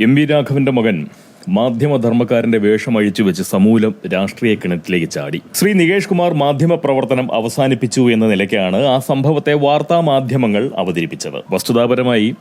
M V രാഘവന്റെ മകൻ മാധ്യമധർമ്മക്കാരന്റെ വേഷം അഴിച്ചു വെച്ച് സമൂലം രാഷ്ട്രീയ കിണറ്റിലേക്ക് ചാടി. ശ്രീ നികേഷ് കുമാർ മാധ്യമ പ്രവർത്തനം അവസാനിപ്പിച്ചു എന്ന നിലയ്ക്കാണ് ആ സംഭവത്തെ വാർത്താ മാധ്യമങ്ങൾ അവതരിപ്പിച്ചത്. വസ്തുതാപരമായി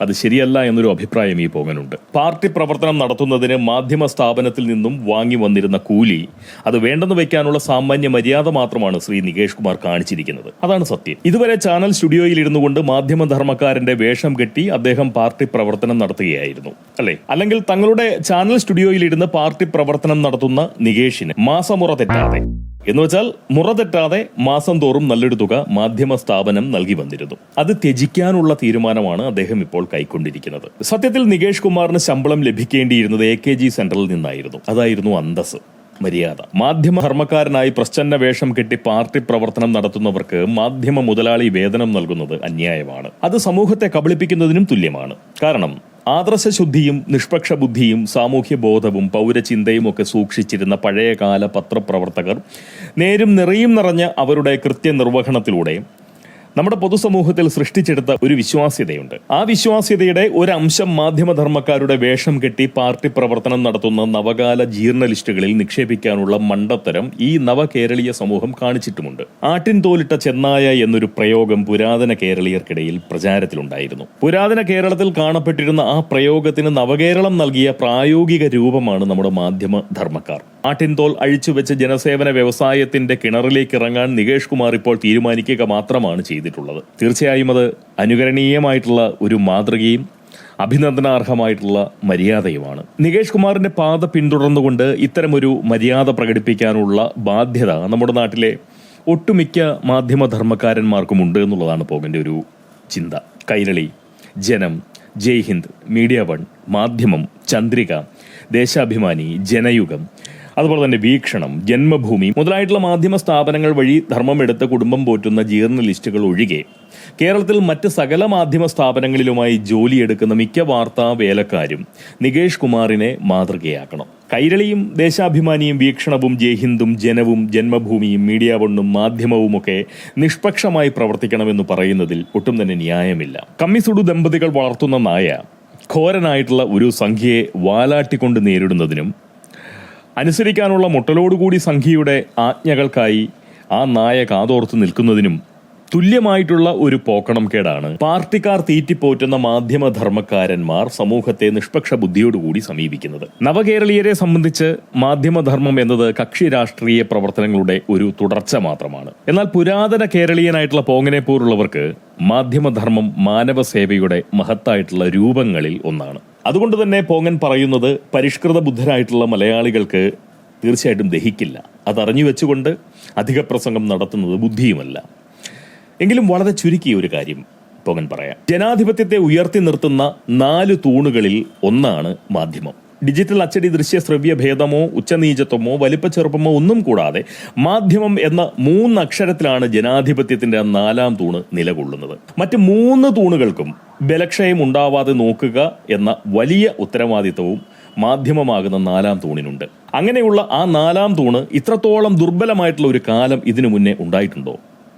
അത് ശരിയല്ല എന്നൊരു അഭിപ്രായം ഈ പോകാനുണ്ട് പാർട്ടി പ്രവർത്തനം നടത്തുന്നതിന് മാധ്യമ സ്ഥാപനത്തിൽ നിന്നും വാങ്ങി വന്നിരുന്ന കൂലി അത് വേണ്ടെന്ന് വെക്കാനുള്ള സാമാന്യ മര്യാദ മാത്രമാണ് ശ്രീ നികേഷ് കുമാർ കാണിച്ചിരിക്കുന്നത്. അതാണ് സത്യം. ഇതുവരെ ചാനൽ സ്റ്റുഡിയോയിൽ ഇരുന്നു കൊണ്ട് മാധ്യമ മാധ്യമധർമ്മക്കാരന്റെ വേഷം കെട്ടി അദ്ദേഹം പാർട്ടി പ്രവർത്തനം നടത്തുകയായിരുന്നു അല്ലെ? അല്ലെങ്കിൽ തങ്ങളുടെ ചാനൽ സ്റ്റുഡിയോയിൽ ഇരുന്ന് പാർട്ടി പ്രവർത്തനം നടത്തുന്ന നികേഷിന് മാസമുറ തെറ്റാതെ. എന്ന് വെച്ചാൽ മുറ തെറ്റാതെ മാസം തോറും നല്ലൊരു തുക മാധ്യമ സ്ഥാപനം നൽകി വന്നിരുന്നു. അത് ത്യജിക്കാനുള്ള തീരുമാനമാണ് അദ്ദേഹം ഇപ്പോൾ കൈക്കൊണ്ടിരിക്കുന്നത്. സത്യത്തിൽ നികേഷ് കുമാറിന് ശമ്പളം ലഭിക്കേണ്ടിയിരുന്നത് എ കെ ജി സെന്ററിൽ നിന്നായിരുന്നു. അതായിരുന്നു അന്തസ് മര്യാദ. മാധ്യമ ധർമ്മക്കാരനായി പ്രശ്ന വേഷം കെട്ടി പാർട്ടി പ്രവർത്തനം നടത്തുന്നവർക്ക് മാധ്യമ മുതലാളി വേതനം നൽകുന്നത് അന്യായമാണ്. അത് സമൂഹത്തെ കബളിപ്പിക്കുന്നതിനും തുല്യമാണ്. കാരണം ആദർശശുദ്ധിയും നിഷ്പക്ഷ ബുദ്ധിയും സാമൂഹ്യ ബോധവും പൗരചിന്തയും ഒക്കെ സൂക്ഷിച്ചിരുന്ന പഴയകാല പത്രപ്രവർത്തകർ നേരും നിറയും നിറഞ്ഞ അവരുടെ കൃത്യനിർവഹണത്തിലൂടെ നമ്മുടെ പൊതുസമൂഹത്തിൽ സൃഷ്ടിച്ചെടുത്ത ഒരു വിശ്വാസ്യതയുണ്ട്. ആ വിശ്വാസ്യതയുടെ ഒരു അംശം മാധ്യമധർമ്മക്കാരുടെ വേഷം കെട്ടി പാർട്ടി പ്രവർത്തനം നടത്തുന്ന നവകാല ജീർണലിസ്റ്റുകളിൽ നിക്ഷേപിക്കാനുള്ള മണ്ടത്തരം ഈ നവകേരളീയ സമൂഹം കാണിച്ചിട്ടുമുണ്ട്. ആട്ടിൻ തോലിട്ട ചെന്നായ എന്നൊരു പ്രയോഗം പുരാതന കേരളീയർക്കിടയിൽ പ്രചാരത്തിലുണ്ടായിരുന്നു. പുരാതന കേരളത്തിൽ കാണപ്പെട്ടിരുന്ന ആ പ്രയോഗത്തിന് നവകേരളം നൽകിയ പ്രായോഗിക രൂപമാണ് നമ്മുടെ മാധ്യമ ധർമ്മക്കാർ ആട്ടിൻതോൽ അഴിച്ചുവെച്ച് ജനസേവന വ്യവസായത്തിന്റെ കിണറിലേക്ക് ഇറങ്ങാൻ നികേഷ് കുമാർ ഇപ്പോൾ തീരുമാനിക്കുക മാത്രമാണ് ചെയ്തിട്ടുള്ളത്. തീർച്ചയായും അത് അനുകരണീയമായിട്ടുള്ള ഒരു മാതൃകയും അഭിനന്ദനാർഹമായിട്ടുള്ള മര്യാദയുമാണ്. നികേഷ് കുമാറിന്റെ പാത പിന്തുടർന്നുകൊണ്ട് ഇത്തരമൊരു മര്യാദ പ്രകടിപ്പിക്കാനുള്ള ബാധ്യത നമ്മുടെ നാട്ടിലെ ഒട്ടുമിക്ക മാധ്യമധർമ്മക്കാരന്മാർക്കുമുണ്ട് എന്നുള്ളതാണ് പോകന്റെ ഒരു ചിന്ത. കൈരളി ജനം ജയ് ഹിന്ദ് മീഡിയ വൺ മാധ്യമം ചന്ദ്രിക ദേശാഭിമാനി ജനയുഗം അതുപോലെ തന്നെ വീക്ഷണം ജന്മഭൂമി മുതലായിട്ടുള്ള മാധ്യമ സ്ഥാപനങ്ങൾ വഴി ധർമ്മം എടുത്ത് കുടുംബം പോറ്റുന്ന ജീർണലിസ്റ്റുകൾ ഒഴികെ കേരളത്തിൽ മറ്റ് സകല മാധ്യമ സ്ഥാപനങ്ങളിലുമായി ജോലിയെടുക്കുന്ന മിക്ക വാർത്താ വേലക്കാരും നികേഷ് കുമാറിനെ മാതൃകയാക്കണം. കൈരളിയും ദേശാഭിമാനിയും വീക്ഷണവും ജയ്ഹിന്ദും ജനവും ജന്മഭൂമിയും മീഡിയ വണ്ണും മാധ്യമവുമൊക്കെ നിഷ്പക്ഷമായി പ്രവർത്തിക്കണമെന്ന് പറയുന്നതിൽ ഒട്ടും തന്നെ ന്യായമില്ല. കമ്മിസുഡു ദമ്പതികൾ വളർത്തുന്ന നായ ഘോരനായിട്ടുള്ള ഒരു സംഖ്യയെ വാലാട്ടിക്കൊണ്ട് നേരിടുന്നതിനും അനുസരിക്കാനുള്ള മുട്ടലോടുകൂടി സംഖ്യയുടെ ആജ്ഞകൾക്കായി ആ നായ കാതോർത്ത് നിൽക്കുന്നതിനും തുല്യമായിട്ടുള്ള ഒരു പോക്കണം കേടാണ്. പാർട്ടിക്കാർ തീറ്റിപ്പോറ്റുന്ന മാധ്യമധർമ്മക്കാരന്മാർ സമൂഹത്തെ നിഷ്പക്ഷ ബുദ്ധിയോടുകൂടി സമീപിക്കുന്നത്. നവകേരളീയരെ സംബന്ധിച്ച് മാധ്യമധർമ്മം എന്നത് കക്ഷി രാഷ്ട്രീയ പ്രവർത്തനങ്ങളുടെ ഒരു തുടർച്ച മാത്രമാണ്. എന്നാൽ പുരാതന കേരളീയനായിട്ടുള്ള പോങ്ങനെ പോലുള്ളവർക്ക് മാധ്യമധർമ്മം മാനവ സേവയുടെ മഹത്തായിട്ടുള്ള രൂപങ്ങളിൽ ഒന്നാണ്. അതുകൊണ്ട് തന്നെ പോങ്ങൻ പറയുന്നത് പരിഷ്കൃത ബുദ്ധരായിട്ടുള്ള മലയാളികൾക്ക് തീർച്ചയായിട്ടും ദഹിക്കില്ല. അതറിഞ്ഞു വെച്ചുകൊണ്ട് അധിക പ്രസംഗം നടത്തുന്നത് ബുദ്ധിയുമല്ല. എങ്കിലും വളരെ ചുരുക്കിയ ഒരു കാര്യം പോങ്ങൻ പറയാം. ജനാധിപത്യത്തെ ഉയർത്തി നിർത്തുന്ന നാല് തൂണുകളിൽ ഒന്നാണ് മാധ്യമം. ഡിജിറ്റൽ അച്ചടി ദൃശ്യ ശ്രവ്യ ഭേദമോ ഉച്ചനീചത്വമോ വലിപ്പച്ചെറുപ്പമോ ഒന്നും കൂടാതെ മാധ്യമം എന്ന മൂന്നക്ഷരത്തിലാണ് ജനാധിപത്യത്തിന്റെ നാലാം തൂണ് നിലകൊള്ളുന്നത്. മറ്റ് മൂന്ന് തൂണുകൾക്കും ബലക്ഷയം ഉണ്ടാവാതെ നോക്കുക എന്ന വലിയ ഉത്തരവാദിത്തവും മാധ്യമമാകുന്ന നാലാം തൂണിനുണ്ട്. അങ്ങനെയുള്ള ആ നാലാം തൂണ് ഇത്രത്തോളം ദുർബലമായിട്ടുള്ള ഒരു കാലം ഇതിനു മുന്നേ ഉണ്ടായിട്ടുണ്ടോ?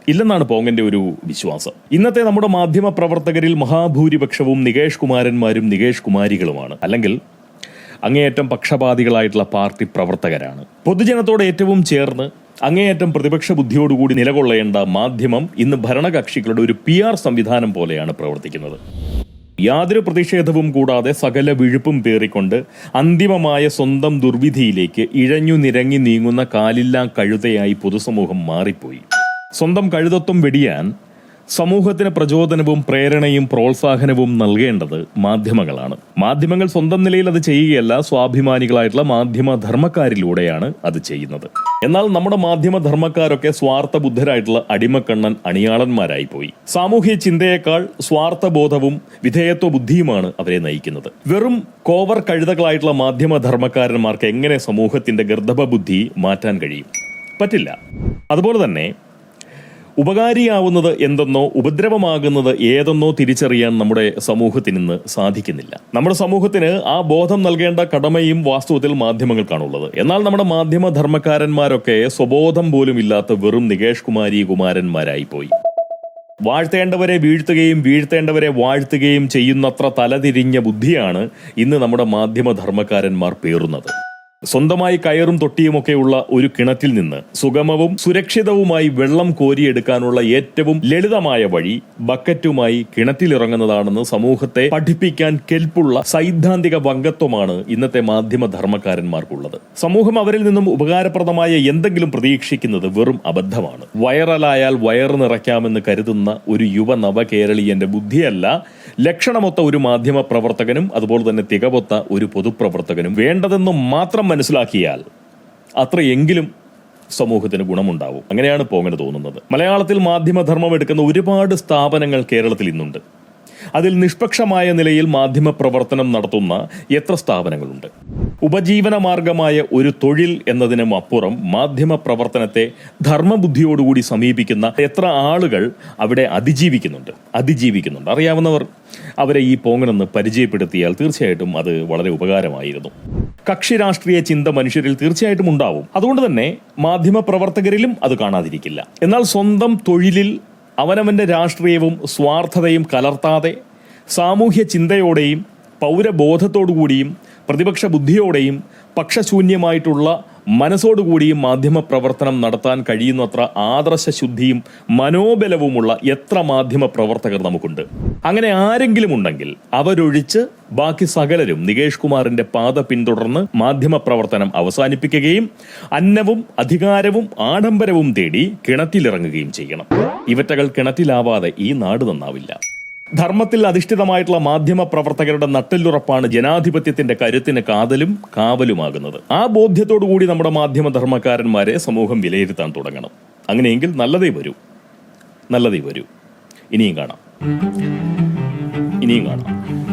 ഇല്ലെന്നാണ് പോങ്ങന്റെ ഒരു വിശ്വാസം. ഇന്നത്തെ നമ്മുടെ മാധ്യമ പ്രവർത്തകരിൽ മഹാഭൂരിപക്ഷവും നികേഷ് കുമാരന്മാരും നികേഷ് കുമാരികളുമാണ്. അല്ലെങ്കിൽ അങ്ങേയറ്റം പക്ഷപാതികളായിട്ടുള്ള പാർട്ടി പ്രവർത്തകരാണ്. പൊതുജനത്തോട് ഏറ്റവും ചേർന്ന് അങ്ങേയറ്റം പ്രതിപക്ഷ ബുദ്ധിയോടുകൂടി നിലകൊള്ളേണ്ട മാധ്യമം ഇന്ന് ഭരണകക്ഷികളുടെ ഒരു പി ആർ സംവിധാനം പോലെയാണ് പ്രവർത്തിക്കുന്നത്. യാതൊരു പ്രതിഷേധവും കൂടാതെ സകല വിഴുപ്പും പേറിക്കൊണ്ട് അന്തിമമായ സ്വന്തം ദുർവിധിയിലേക്ക് ഇഴഞ്ഞു നിരങ്ങി നീങ്ങുന്ന കാലില്ലാ കഴുതയായി പൊതുസമൂഹം മാറിപ്പോയി. സ്വന്തം കഴുതത്വം വെടിയാൻ സമൂഹത്തിന് പ്രചോദനവും പ്രേരണയും പ്രോത്സാഹനവും നൽകേണ്ടത് മാധ്യമങ്ങളാണ്. മാധ്യമങ്ങൾ സ്വന്തം നിലയിൽ അത് ചെയ്യുകയല്ല സ്വാഭിമാനികളായിട്ടുള്ള മാധ്യമ ധർമ്മക്കാരിലൂടെയാണ് അത് ചെയ്യുന്നത്. എന്നാൽ നമ്മുടെ മാധ്യമ ധർമ്മക്കാരൊക്കെ സ്വാർത്ഥ ബുദ്ധരായിട്ടുള്ള അടിമക്കണ്ണൻ അണിയാളന്മാരായി പോയി. സാമൂഹ്യ ചിന്തയേക്കാൾ സ്വാർത്ഥബോധവും വിധേയത്വ ബുദ്ധിയുമാണ് അവരെ നയിക്കുന്നത്. വെറും കോവർ കഴുതകളായിട്ടുള്ള മാധ്യമ ധർമ്മക്കാരന്മാർക്ക് എങ്ങനെ സമൂഹത്തിന്റെ ഗർദ്ധഭ ബുദ്ധി മാറ്റാൻ കഴിയും? പറ്റില്ല. അതുപോലെ തന്നെ ഉപകാരിയാവുന്നത് എന്തെന്നോ ഉപദ്രവമാകുന്നത് ഏതെന്നോ തിരിച്ചറിയാൻ നമ്മുടെ സമൂഹത്തിന് ഇന്ന് സാധിക്കുന്നില്ല. നമ്മുടെ സമൂഹത്തിന് ആ ബോധം നൽകേണ്ട കടമയും വാസ്തവത്തിൽ മാധ്യമങ്ങൾക്കാണുള്ളത്. എന്നാൽ നമ്മുടെ മാധ്യമ ധർമ്മക്കാരന്മാരൊക്കെ സ്വബോധം പോലും ഇല്ലാത്ത വെറും നികേഷ് കുമാരി കുമാരന്മാരായി പോയി. വാഴ്ത്തേണ്ടവരെ വീഴ്ത്തുകയും വീഴ്ത്തേണ്ടവരെ വാഴ്ത്തുകയും ചെയ്യുന്നത്ര തലതിരിഞ്ഞ ബുദ്ധിയാണ് ഇന്ന് നമ്മുടെ മാധ്യമ ധർമ്മക്കാരന്മാർ പേറുന്നത്. സ്വന്തമായി കയറും തൊട്ടിയുമൊക്കെയുള്ള ഒരു കിണറ്റിൽ നിന്ന് സുഗമവും സുരക്ഷിതവുമായി വെള്ളം കോരിയെടുക്കാനുള്ള ഏറ്റവും ലളിതമായ വഴി ബക്കറ്റുമായി കിണറ്റിലിറങ്ങുന്നതാണെന്ന് സമൂഹത്തെ പഠിപ്പിക്കാൻ കെൽപ്പുള്ള സൈദ്ധാന്തിക വംഗത്വമാണ് ഇന്നത്തെ മാധ്യമ ധർമ്മക്കാരന്മാർക്കുള്ളത് സമൂഹം അവരിൽ നിന്നും ഉപകാരപ്രദമായ എന്തെങ്കിലും പ്രതീക്ഷിക്കുന്നത് വെറും അബദ്ധമാണ്. വൈറലായാൽ വയറ് നിറയ്ക്കാമെന്ന് കരുതുന്ന ഒരു യുവ നവകേരളീയന്റെ ബുദ്ധിയല്ല ലക്ഷണമൊത്ത ഒരു മാധ്യമ പ്രവർത്തകനും അതുപോലെ തന്നെ തികവൊത്ത ഒരു പൊതുപ്രവർത്തകനും. വേണ്ടതെന്ന് മാത്രം മനസ്സിലാക്കിയാൽ അത്രയെങ്കിലും സമൂഹത്തിന് ഗുണമുണ്ടാവും. അങ്ങനെയാണ് ഇപ്പോൾ അങ്ങനെ തോന്നുന്നത്. മലയാളത്തിൽ മാധ്യമധർമ്മം എടുക്കുന്ന ഒരുപാട് സ്ഥാപനങ്ങൾ കേരളത്തിൽ ഇന്നുണ്ട്. അതിൽ നിഷ്പക്ഷമായ നിലയിൽ മാധ്യമ പ്രവർത്തനം നടത്തുന്ന എത്ര സ്ഥാപനങ്ങളുണ്ട്? ഉപജീവന മാർഗമായ ഒരു തൊഴിൽ എന്നതിനും അപ്പുറം മാധ്യമ പ്രവർത്തനത്തെ ധർമ്മബുദ്ധിയോടുകൂടി സമീപിക്കുന്ന എത്ര ആളുകൾ അവിടെ അതിജീവിക്കുന്നുണ്ട് അതിജീവിക്കുന്നുണ്ട്. അറിയാവുന്നവർ അവരെ ഈ പോങ്ങനെന്ന് പരിചയപ്പെടുത്തിയാൽ തീർച്ചയായിട്ടും അത് വളരെ ഉപകാരമായിരുന്നു. കക്ഷി രാഷ്ട്രീയ ചിന്ത മനുഷ്യരിൽ തീർച്ചയായിട്ടും ഉണ്ടാവും. അതുകൊണ്ട് തന്നെ മാധ്യമ പ്രവർത്തകരിലും അത് കാണാതിരിക്കില്ല. എന്നാൽ സ്വന്തം തൊഴിലിൽ അവനവന്റെ രാഷ്ട്രീയവും സ്വാർത്ഥതയും കലർത്താതെ സാമൂഹ്യ ചിന്തയോടെയും പൗരബോധത്തോടുകൂടിയും പ്രതിപക്ഷ ബുദ്ധിയോടെയും പക്ഷശൂന്യമായിട്ടുള്ള മനസ്സോടുകൂടിയും മാധ്യമ പ്രവർത്തനം നടത്താൻ കഴിയുന്നത്ര ആദർശ ശുദ്ധിയും മനോബലവുമുള്ള എത്ര മാധ്യമ പ്രവർത്തകർ നമുക്കുണ്ട്. അങ്ങനെ ആരെങ്കിലും ഉണ്ടെങ്കിൽ അവരൊഴിച്ച് ബാക്കി സകലരും നികേഷ് കുമാറിന്റെ പാത പിന്തുടർന്ന് മാധ്യമ പ്രവർത്തനം അവസാനിപ്പിക്കുകയും അന്നവും അധികാരവും ആഡംബരവും തേടി കിണറ്റിലിറങ്ങുകയും ചെയ്യണം. ഇവറ്റകൾ കിണറ്റിലാവാതെ ഈ നാട് നന്നാവില്ല. ധർമ്മത്തിൽ അധിഷ്ഠിതമായിട്ടുള്ള മാധ്യമ പ്രവർത്തകരുടെ നട്ടെല്ലുറപ്പാണ് ജനാധിപത്യത്തിന്റെ കരുത്തിന് കാതലും കാവലുമാകുന്നത്. ആ ബോധ്യത്തോടു കൂടി നമ്മുടെ മാധ്യമ ധർമ്മക്കാരന്മാരെ സമൂഹം വിലയിരുത്താൻ തുടങ്ങണം. അങ്ങനെയെങ്കിൽ നല്ലതേ വരൂ. നല്ലതേ വരൂ. ഇനിയും കാണാം. ഇനിയും കാണാം.